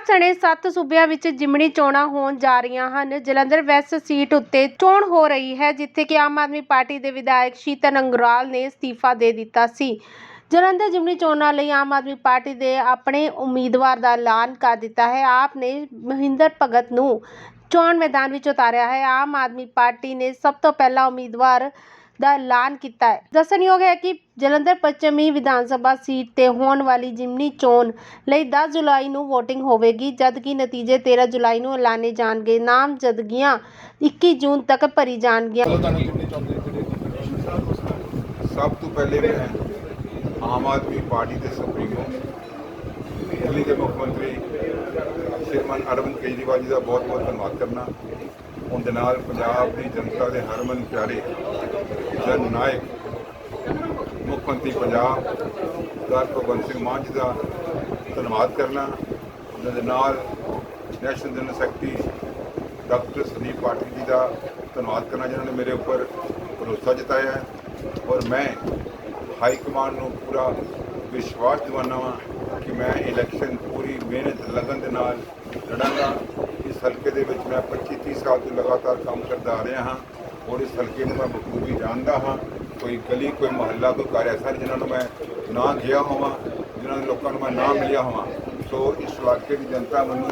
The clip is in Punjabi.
ਪੰਜਾਬ ਸਣੇ 7 ਸੂਬਿਆਂ ਵਿੱਚ ਜਿਮਣੀ ਚੋਣਾਂ ਹੋਣ ਜਾ ਰਹੀਆਂ ਹਨ। ਜਲੰਧਰ ਵੈਸਟ ਸੀਟ ਉੱਤੇ ਚੋਣ ਹੋ ਰਹੀ ਹੈ, ਜਿੱਥੇ ਕਿ ਆਮ ਆਦਮੀ ਪਾਰਟੀ ਦੇ ਵਿਧਾਇਕ ਸ਼ੀਤਨ ਅੰਗਰਾਲ ਨੇ ਅਸਤੀਫਾ ਦੇ ਦਿੱਤਾ ਸੀ। ਜਲੰਧਰ ਜਿਮਨੀ ਚੋਣਾਂ ਲਈ ਆਮ ਆਦਮੀ ਪਾਰਟੀ ਦੇ ਆਪਣੇ ਉਮੀਦਵਾਰ ਦਾ ਐਲਾਨ ਕਰ ਦਿੱਤਾ ਹੈ। ਆਪ ਨੇ ਮਹਿੰਦਰ ਭਗਤ ਨੂੰ ਚੋਣ ਮੈਦਾਨ ਵਿੱਚ ਉਤਾਰਿਆ ਹੈ। ਆਮ ਆਦਮੀ ਪਾਰਟੀ ਨੇ ਸਭ ਤੋਂ ਪਹਿਲਾਂ ਉਮੀਦਵਾਰ ਦਾ ਐਲਾਨ ਕੀਤਾ ਹੈ। ਦੱਸਣਯੋਗ ਹੈ ਕਿ ਜਲੰਧਰ ਪੱਛਮੀ ਵਿਧਾਨ ਸਭਾ ਸੀਟ ਤੇ ਹੋਣ ਵਾਲੀ ਜਿਮਨੀ ਚੋਣ ਲਈ 10 ਜੁਲਾਈ ਨੂੰ VOTING ਹੋਵੇਗੀ ਜਦਕਿ ਨਤੀਜੇ 13 ਜੁਲਾਈ ਨੂੰ ਐਲਾਨੇ ਜਾਣਗੇ। ਨਾਮਜ਼ਦਗੀਆਂ 21 ਜੂਨ ਤੱਕ ਭਰੀ ਜਾਣਗੀਆਂ। ਸਭ ਤੋਂ ਪਹਿਲੇ ਮੈਂ ਆਮ ਆਦਮੀ ਪਾਰਟੀ ਦੇ ਸੁਪਰੀਮੋ ਦਿੱਲੀ ਦੇ ਮੁੱਖ ਮੰਤਰੀ ਸ਼੍ਰੀਮਾਨ ਅਰਵਿੰਦ ਕੇਜਰੀਵਾਲ ਜੀ ਦਾ ਬਹੁਤ ਬਹੁਤ ਧੰਨਵਾਦ ਕਰਨਾ। ਉਹਦੇ ਨਾਲ ਪੰਜਾਬ ਦੀ ਜਨਤਾ ਦੇ ਹਰਮਨ ਪਿਆਰੇ ਜਨ ਨਾਇਕ, ਮੁੱਖ ਮੰਤਰੀ ਪੰਜਾਬ, ਸਰਦਾਰ ਭਗਵੰਤ ਸਿੰਘ ਮਾਨ ਜੀ ਦਾ ਧੰਨਵਾਦ ਕਰਨਾ। ਉਹਨਾਂ ਦੇ ਨਾਲ national general secretary doctor Sandeep Pathak ji ਦਾ ਧੰਨਵਾਦ ਕਰਨਾ, ਜਿਨ੍ਹਾਂ ਨੇ ਮੇਰੇ ਉੱਪਰ ਭਰੋਸਾ ਜਤਾਇਆ ਹੈ। ਔਰ ਮੈਂ ਹਾਈ ਕਮਾਂਡ ਨੂੰ ਪੂਰਾ ਵਿਸ਼ਵਾਸ ਦਿਵਾਨਾ ਵਾਂ ਕਿ ਮੈਂ ਇਲੈਕਸ਼ਨ ਪੂਰੀ ਮਿਹਨਤ, ਲਗਨ ਦੇ ਨਾਲ ਲੜਾਂਗਾ। ਇਸ ਹਲਕੇ ਦੇ ਵਿੱਚ ਮੈਂ 25 30 ਸਾਲ ਤੋਂ ਲਗਾਤਾਰ ਕੰਮ ਕਰਦਾ ਆ ਰਿਹਾ ਹਾਂ। ਔਰ ਇਸ ਹਲਕੇ ਨੂੰ ਮੈਂ ਬਖੂਬੀ ਜਾਣਦਾ ਹਾਂ। ਕੋਈ ਗਲੀ, ਕੋਈ ਮੁਹੱਲਾ, ਕੋਈ ਘਰ ਐਸਾ ਜਿਨ੍ਹਾਂ ਨੂੰ ਮੈਂ ਨਾ ਗਿਆ ਹੋਵਾਂ, ਜਿਨ੍ਹਾਂ ਦੇ ਲੋਕਾਂ ਨੂੰ ਮੈਂ ਨਾ ਮਿਲਿਆ ਹੋਵਾਂ। ਸੋ ਇਸ ਇਲਾਕੇ ਦੀ ਜਨਤਾ ਮੈਨੂੰ